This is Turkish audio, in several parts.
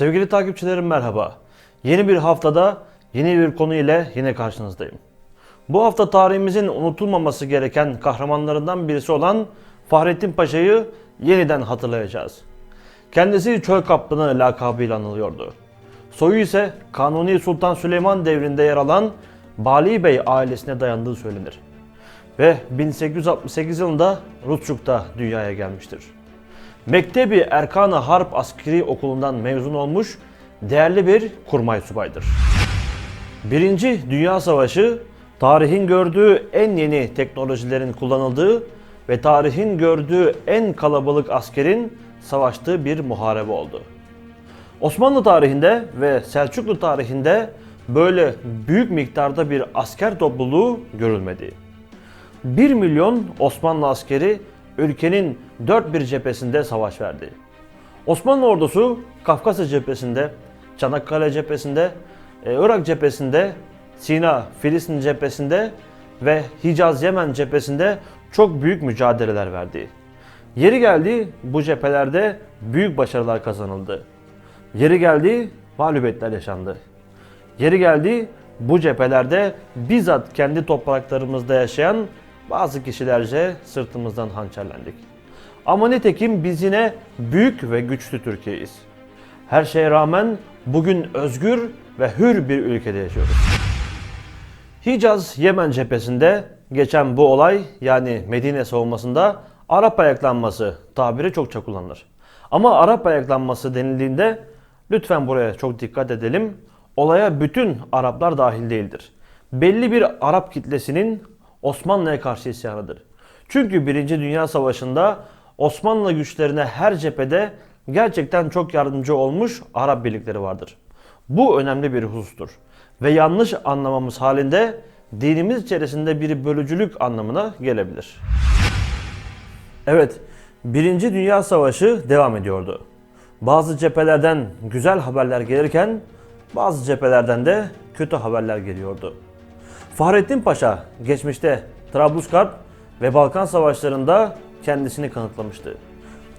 Sevgili takipçilerim merhaba. Yeni bir haftada yeni bir konu ile yine karşınızdayım. Bu hafta tarihimizin unutulmaması gereken kahramanlarından birisi olan Fahrettin Paşa'yı yeniden hatırlayacağız. Kendisi çöl kaplanı lakabıyla anılıyordu. Soyu ise Kanuni Sultan Süleyman devrinde yer alan Bali Bey ailesine dayandığı söylenir. Ve 1868 yılında Rutçuk'ta dünyaya gelmiştir. Mektebi Erkan-ı Harp Askeri Okulu'ndan mezun olmuş değerli bir kurmay subaydır. Birinci Dünya Savaşı tarihin gördüğü en yeni teknolojilerin kullanıldığı ve tarihin gördüğü en kalabalık askerin savaştığı bir muharebe oldu. Osmanlı tarihinde ve Selçuklu tarihinde böyle büyük miktarda bir asker topluluğu görülmedi. 1 milyon Osmanlı askeri ülkenin dört bir cephesinde savaş verdi. Osmanlı ordusu Kafkasya cephesinde, Çanakkale cephesinde, e, Irak cephesinde, Sina, Filistin cephesinde ve Hicaz Yemen cephesinde çok büyük mücadeleler verdi. Yeri geldi bu cephelerde büyük başarılar kazanıldı. Yeri geldi mağlubiyetler yaşandı. Yeri geldi bu cephelerde bizzat kendi topraklarımızda yaşayan bazı kişilerce sırtımızdan hançerlendik. Ama nitekim biz yine büyük ve güçlü Türkiye'yiz. Her şeye rağmen bugün özgür ve hür bir ülkede yaşıyoruz. Hicaz Yemen cephesinde geçen bu olay yani Medine savunmasında Arap ayaklanması tabiri çokça kullanılır. Ama Arap ayaklanması denildiğinde lütfen buraya çok dikkat edelim. Olaya bütün Araplar dahil değildir. Belli bir Arap kitlesinin Osmanlı'ya karşı isyanıdır. Çünkü 1. Dünya Savaşı'nda Osmanlı güçlerine her cephede gerçekten çok yardımcı olmuş Arap birlikleri vardır. Bu önemli bir husustur. Ve yanlış anlamamız halinde dinimiz içerisinde bir bölücülük anlamına gelebilir. Evet, Birinci Dünya Savaşı devam ediyordu. Bazı cephelerden güzel haberler gelirken bazı cephelerden de kötü haberler geliyordu. Fahrettin Paşa geçmişte Trablusgarp ve Balkan Savaşları'nda kendisini kanıtlamıştı.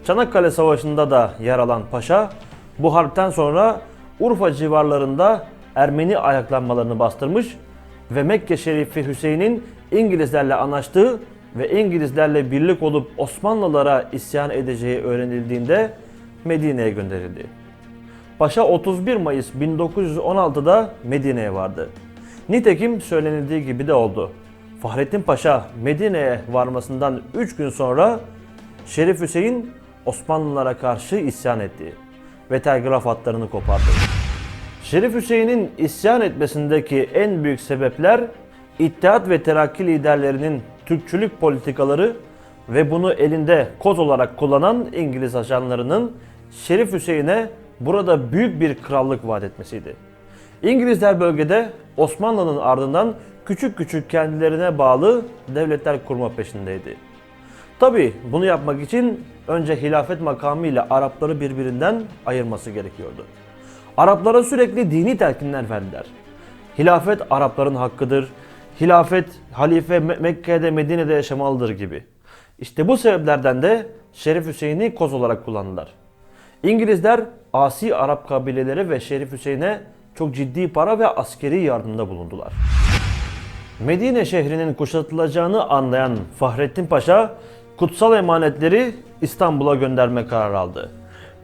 Çanakkale Savaşı'nda da yer alan Paşa bu harpten sonra Urfa civarlarında Ermeni ayaklanmalarını bastırmış ve Mekke Şerifi Hüseyin'in İngilizlerle anlaştığı ve İngilizlerle birlik olup Osmanlılara isyan edeceği öğrenildiğinde Medine'ye gönderildi. Paşa 31 Mayıs 1916'da Medine'ye vardı. Nitekim söylenildiği gibi de oldu. Fahrettin Paşa Medine'ye varmasından 3 gün sonra Şerif Hüseyin Osmanlılara karşı isyan etti ve telgraf hatlarını kopardı. Şerif Hüseyin'in isyan etmesindeki en büyük sebepler İttihat ve Terakki liderlerinin Türkçülük politikaları ve bunu elinde koz olarak kullanan İngiliz ajanlarının Şerif Hüseyin'e burada büyük bir krallık vaat etmesiydi. İngilizler bölgede Osmanlı'nın ardından küçük küçük kendilerine bağlı devletler kurma peşindeydi. Tabi bunu yapmak için önce hilafet makamı ile Arapları birbirinden ayırması gerekiyordu. Araplara sürekli dini telkinler verdiler. Hilafet Arapların hakkıdır. Hilafet halife Me- Mekke'de Medine'de yaşamalıdır gibi. İşte bu sebeplerden de Şerif Hüseyin'i koz olarak kullandılar. İngilizler asi Arap kabileleri ve Şerif Hüseyin'e çok ciddi para ve askeri yardımda bulundular. Medine şehrinin kuşatılacağını anlayan Fahrettin Paşa kutsal emanetleri İstanbul'a gönderme kararı aldı.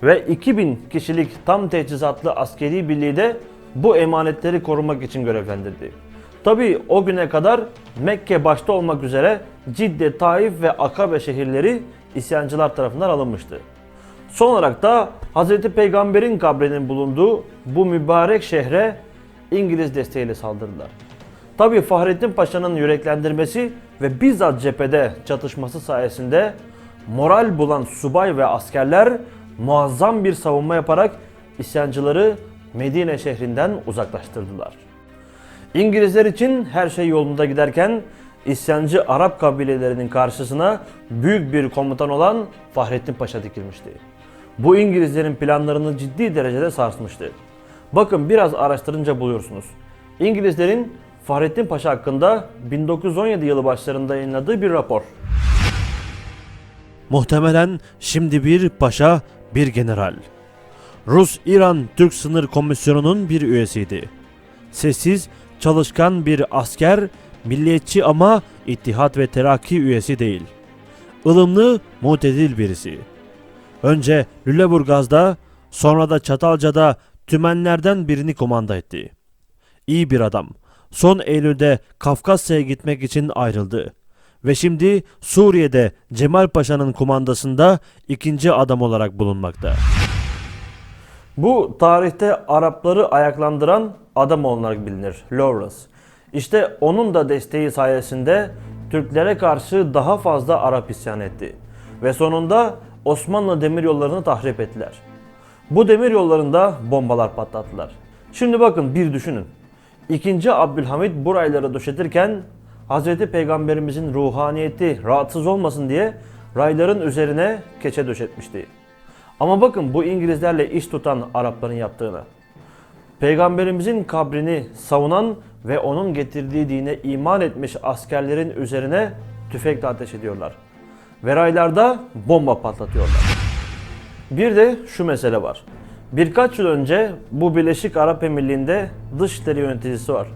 Ve 2000 kişilik tam teçhizatlı askeri birliği de bu emanetleri korumak için görevlendirdi. Tabi o güne kadar Mekke başta olmak üzere Cidde, Taif ve Akabe şehirleri isyancılar tarafından alınmıştı. Son olarak da Hz. Peygamber'in kabrinin bulunduğu bu mübarek şehre İngiliz desteğiyle saldırdılar. Tabi Fahrettin Paşa'nın yüreklendirmesi ve bizzat cephede çatışması sayesinde moral bulan subay ve askerler muazzam bir savunma yaparak isyancıları Medine şehrinden uzaklaştırdılar. İngilizler için her şey yolunda giderken isyancı Arap kabilelerinin karşısına büyük bir komutan olan Fahrettin Paşa dikilmişti. Bu İngilizlerin planlarını ciddi derecede sarsmıştı. Bakın biraz araştırınca buluyorsunuz. İngilizlerin Fahrettin Paşa hakkında 1917 yılı başlarında yayınladığı bir rapor. Muhtemelen şimdi bir paşa, bir general. Rus-İran-Türk Sınır Komisyonu'nun bir üyesiydi. Sessiz, çalışkan bir asker, milliyetçi ama İttihat ve Terakki üyesi değil. Ilımlı, mutedil birisi. Önce Lüleburgaz'da, sonra da Çatalca'da tümenlerden birini komanda etti. İyi bir adam. Son Eylül'de Kafkasya'ya gitmek için ayrıldı. Ve şimdi Suriye'de Cemal Paşa'nın kumandasında ikinci adam olarak bulunmakta. Bu tarihte Arapları ayaklandıran adam olarak bilinir Lawrence. İşte onun da desteği sayesinde Türklere karşı daha fazla Arap isyan etti. Ve sonunda Osmanlı demiryollarını tahrip ettiler. Bu demiryollarında bombalar patlattılar. Şimdi bakın bir düşünün. İkinci Abdülhamit burayları döşetirken Hz. Peygamberimizin ruhaniyeti rahatsız olmasın diye rayların üzerine keçe döşetmişti. Ama bakın bu İngilizlerle iş tutan Arapların yaptığını. Peygamberimizin kabrini savunan ve onun getirdiği dine iman etmiş askerlerin üzerine tüfekle ateş ediyorlar. Ve raylarda bomba patlatıyorlar. Bir de şu mesele var. Birkaç yıl önce bu Birleşik Arap Emirliği'nde dışişleri yöneticisi var.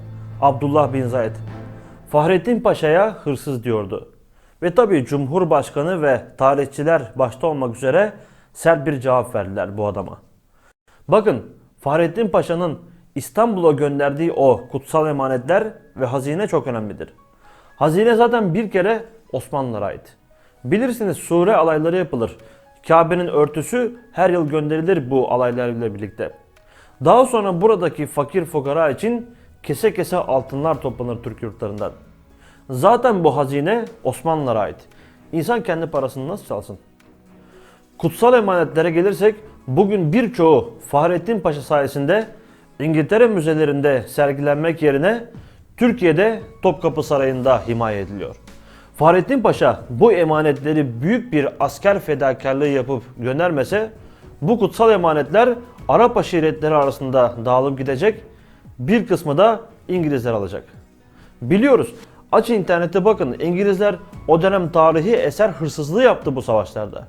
Abdullah bin Zayed. Fahrettin Paşa'ya hırsız diyordu. Ve tabii Cumhurbaşkanı ve tarihçiler başta olmak üzere sert bir cevap verdiler bu adama. Bakın Fahrettin Paşa'nın İstanbul'a gönderdiği o kutsal emanetler ve hazine çok önemlidir. Hazine zaten bir kere Osmanlılara ait. Bilirsiniz sure alayları yapılır. Kabe'nin örtüsü her yıl gönderilir bu alaylarla birlikte. Daha sonra buradaki fakir fukara için kese kese altınlar toplanır Türk yurtlarından. Zaten bu hazine Osmanlılara ait. İnsan kendi parasını nasıl çalsın? Kutsal emanetlere gelirsek bugün birçoğu Fahrettin Paşa sayesinde İngiltere müzelerinde sergilenmek yerine Türkiye'de Topkapı Sarayı'nda himaye ediliyor. Fahrettin Paşa bu emanetleri büyük bir asker fedakarlığı yapıp göndermese bu kutsal emanetler Arap aşiretleri arasında dağılıp gidecek, bir kısmı da İngilizler alacak. Biliyoruz. Aç internette bakın İngilizler o dönem tarihi eser hırsızlığı yaptı bu savaşlarda.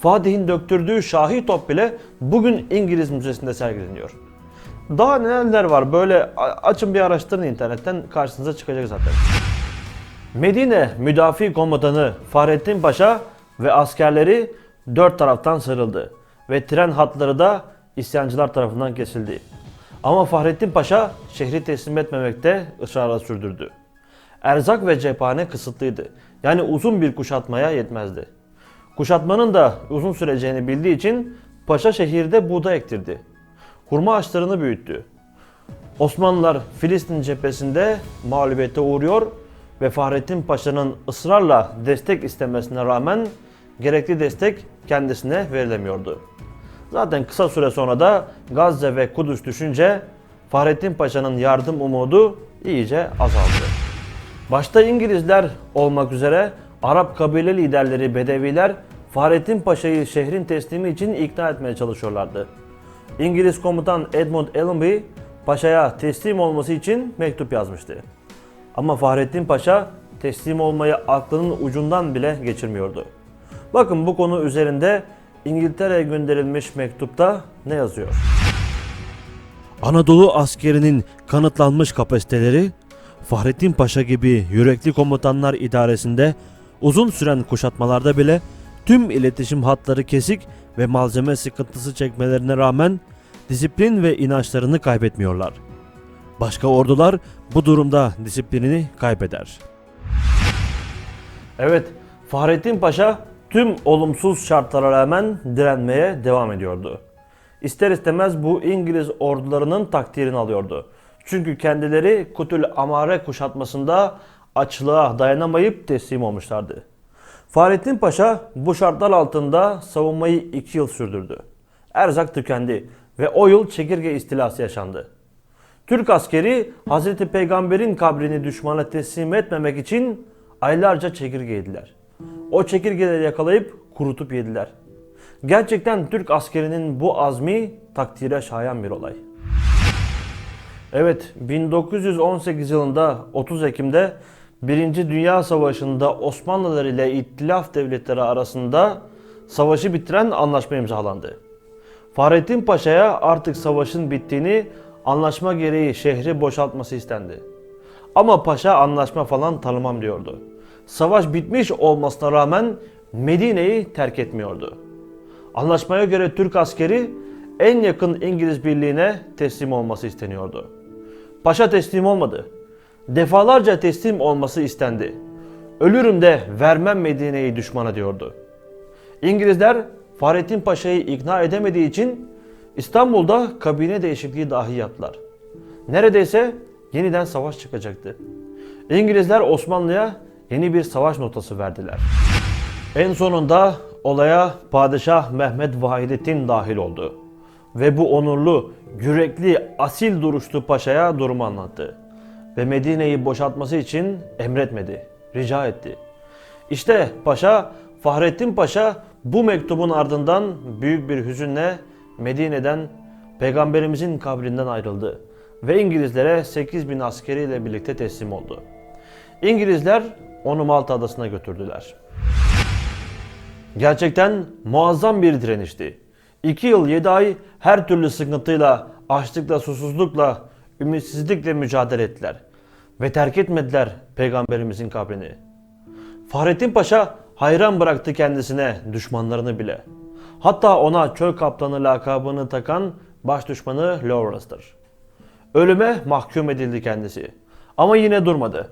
Fatih'in döktürdüğü Şahi top bile bugün İngiliz Müzesi'nde sergileniyor. Daha neler var böyle açın bir araştırın internetten karşınıza çıkacak zaten. Medine Müdafi Komutanı Fahrettin Paşa ve askerleri dört taraftan sarıldı ve tren hatları da isyancılar tarafından kesildi. Ama Fahrettin Paşa şehri teslim etmemekte ısrarla sürdürdü. Erzak ve cephane kısıtlıydı. Yani uzun bir kuşatmaya yetmezdi. Kuşatmanın da uzun süreceğini bildiği için Paşa şehirde buğday ektirdi. Hurma ağaçlarını büyüttü. Osmanlılar Filistin cephesinde mağlubiyete uğruyor ve Fahrettin Paşa'nın ısrarla destek istemesine rağmen gerekli destek kendisine verilemiyordu. Zaten kısa süre sonra da Gazze ve Kudüs düşünce Fahrettin Paşa'nın yardım umudu iyice azaldı. Başta İngilizler olmak üzere Arap kabile liderleri Bedeviler Fahrettin Paşa'yı şehrin teslimi için ikna etmeye çalışıyorlardı. İngiliz komutan Edmund Allenby Paşa'ya teslim olması için mektup yazmıştı. Ama Fahrettin Paşa teslim olmayı aklının ucundan bile geçirmiyordu. Bakın bu konu üzerinde İngiltere'ye gönderilmiş mektupta ne yazıyor? Anadolu askerinin kanıtlanmış kapasiteleri Fahrettin Paşa gibi yürekli komutanlar idaresinde uzun süren kuşatmalarda bile tüm iletişim hatları kesik ve malzeme sıkıntısı çekmelerine rağmen disiplin ve inançlarını kaybetmiyorlar. Başka ordular bu durumda disiplinini kaybeder. Evet, Fahrettin Paşa tüm olumsuz şartlara rağmen direnmeye devam ediyordu. İster istemez bu İngiliz ordularının takdirini alıyordu. Çünkü kendileri Kutül Amare kuşatmasında açlığa dayanamayıp teslim olmuşlardı. Fahrettin Paşa bu şartlar altında savunmayı iki yıl sürdürdü. Erzak tükendi ve o yıl çekirge istilası yaşandı. Türk askeri Hazreti Peygamber'in kabrini düşmana teslim etmemek için aylarca çekirge yediler. O çekirgeleri yakalayıp kurutup yediler. Gerçekten Türk askerinin bu azmi takdire şayan bir olay. Evet, 1918 yılında 30 Ekim'de 1. Dünya Savaşı'nda Osmanlılar ile İttilaf devletleri arasında savaşı bitiren anlaşma imzalandı. Fahrettin Paşa'ya artık savaşın bittiğini anlaşma gereği şehri boşaltması istendi. Ama paşa anlaşma falan tanımam diyordu. Savaş bitmiş olmasına rağmen Medine'yi terk etmiyordu. Anlaşmaya göre Türk askeri en yakın İngiliz birliğine teslim olması isteniyordu. Paşa teslim olmadı. Defalarca teslim olması istendi. Ölürüm de vermem Medine'yi düşmana diyordu. İngilizler Fahrettin Paşa'yı ikna edemediği için İstanbul'da kabine değişikliği dahi yaptılar. Neredeyse yeniden savaş çıkacaktı. İngilizler Osmanlı'ya yeni bir savaş notası verdiler. En sonunda olaya Padişah Mehmet Vahidettin dahil oldu. Ve bu onurlu, yürekli, asil duruşlu paşaya durumu anlattı. Ve Medine'yi boşaltması için emretmedi, rica etti. İşte paşa, Fahrettin Paşa bu mektubun ardından büyük bir hüzünle Medine'den peygamberimizin kabrinden ayrıldı ve İngilizlere 8 bin askeriyle birlikte teslim oldu. İngilizler onu Malta adasına götürdüler. Gerçekten muazzam bir direnişti. 2 yıl 7 ay her türlü sıkıntıyla, açlıkla, susuzlukla, ümitsizlikle mücadele ettiler. Ve terk etmediler peygamberimizin kabrini. Fahrettin Paşa hayran bıraktı kendisine düşmanlarını bile. Hatta ona çöl kaplanı lakabını takan baş düşmanı Lawrence'dır. Ölüme mahkum edildi kendisi. Ama yine durmadı.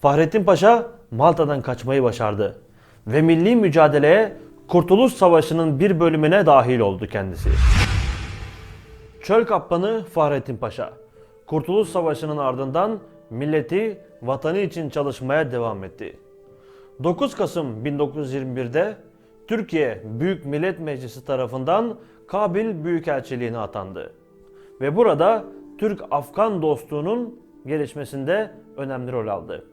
Fahrettin Paşa Malta'dan kaçmayı başardı ve milli mücadeleye Kurtuluş Savaşı'nın bir bölümüne dahil oldu kendisi. Çöl kaplanı Fahrettin Paşa. Kurtuluş Savaşı'nın ardından milleti, vatanı için çalışmaya devam etti. 9 Kasım 1921'de Türkiye Büyük Millet Meclisi tarafından Kabil Büyükelçiliğine atandı. Ve burada Türk-Afgan dostluğunun gelişmesinde önemli rol aldı.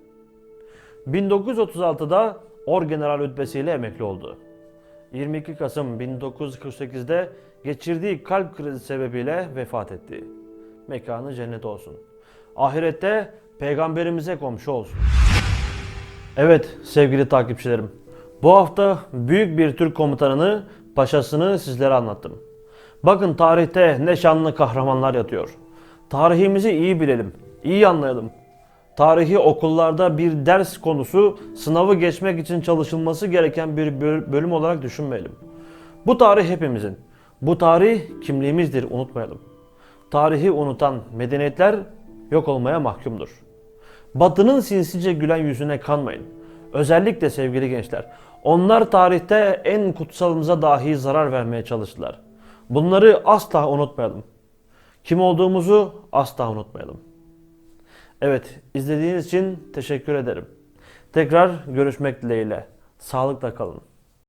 1936'da Orgeneral rütbesiyle emekli oldu. 22 Kasım 1948'de geçirdiği kalp krizi sebebiyle vefat etti. Mekanı cennet olsun. Ahirette peygamberimize komşu olsun. Evet sevgili takipçilerim. Bu hafta büyük bir Türk komutanını, paşasını sizlere anlattım. Bakın tarihte ne şanlı kahramanlar yatıyor. Tarihimizi iyi bilelim, iyi anlayalım. Tarihi okullarda bir ders konusu, sınavı geçmek için çalışılması gereken bir böl- bölüm olarak düşünmeyelim. Bu tarih hepimizin. Bu tarih kimliğimizdir, unutmayalım. Tarihi unutan medeniyetler yok olmaya mahkumdur. Batının sinsice gülen yüzüne kanmayın. Özellikle sevgili gençler. Onlar tarihte en kutsalımıza dahi zarar vermeye çalıştılar. Bunları asla unutmayalım. Kim olduğumuzu asla unutmayalım. Evet, izlediğiniz için teşekkür ederim. Tekrar görüşmek dileğiyle. Sağlıkla kalın.